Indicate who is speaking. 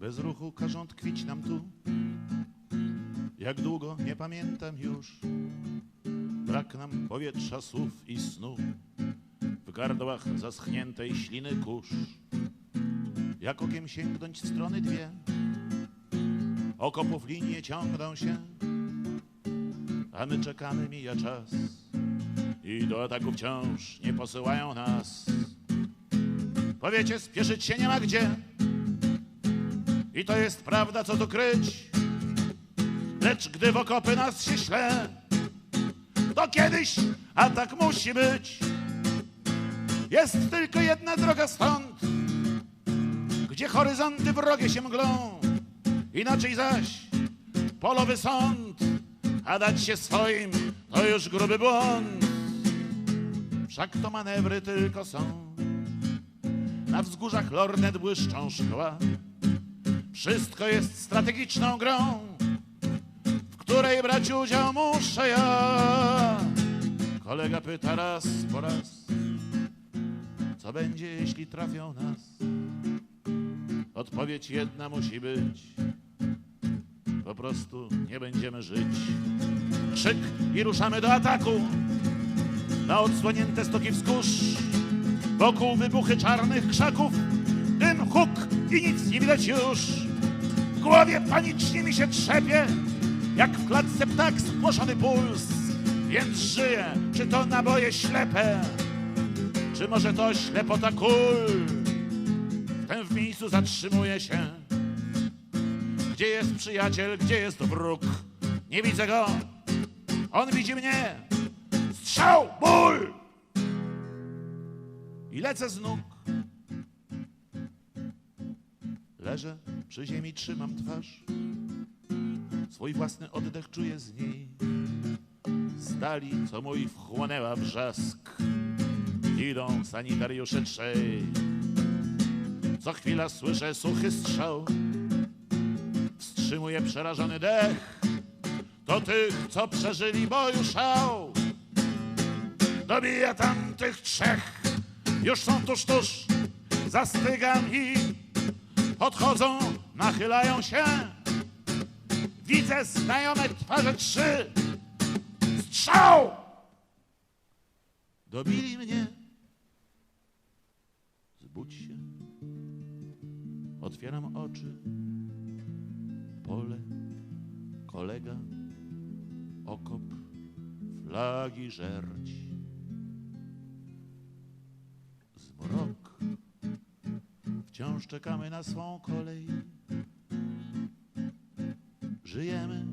Speaker 1: Bez ruchu każą tkwić nam tu. Jak długo nie pamiętam już. Brak nam powietrza, słów i snu. W gardłach zaschniętej śliny kurz. Jak okiem sięgnąć w strony dwie. Okopów linie ciągną się, a my czekamy, mija czas. I do ataku wciąż nie posyłają nas. Powiecie, spieszyć się nie ma gdzie. I to jest prawda, co tu kryć. Lecz gdy w okopy nas się to kiedyś atak musi być. Jest tylko jedna droga stąd, gdzie horyzonty wrogie się mglą. Inaczej zaś polowy sąd, a dać się swoim to już gruby błąd. Wszak to manewry tylko są. Na wzgórzach lornet błyszczą szkła. Wszystko jest strategiczną grą, w której brać udział muszę ja. Kolega pyta raz po raz, co będzie, jeśli trafią nas? Odpowiedź jedna musi być, po prostu nie będziemy żyć. Krzyk i ruszamy do ataku, na odsłonięte stoki wzgórz. Wokół wybuchy czarnych krzaków, dym, huk i nic nie widać już. Głowie panicznie mi się trzepie, jak w klatce ptak spłoszony puls. Więc żyję, czy to naboje ślepe, czy może to ślepota kul. Wtem w miejscu zatrzymuje się. Gdzie jest przyjaciel, gdzie jest wróg? Nie widzę go, on widzi mnie. Strzał, ból! I lecę z nóg. Leżę przy ziemi, trzymam twarz. Swój własny oddech czuję z niej. Z dali, co mój wchłonęła wrzask. Idą sanitariusze trzej. Co chwila słyszę suchy strzał. Wstrzymuję przerażony dech. Do tych, co przeżyli boju szał. Dobija tamtych trzech. Już są tuż, tuż. Zastygam podchodzą, nachylają się. Widzę znajome twarze trzy. Strzał! Dobili mnie. Zbudź się. Otwieram oczy. Pole, kolega, okop, flagi żerć. Wciąż czekamy na swą kolej. Żyjemy,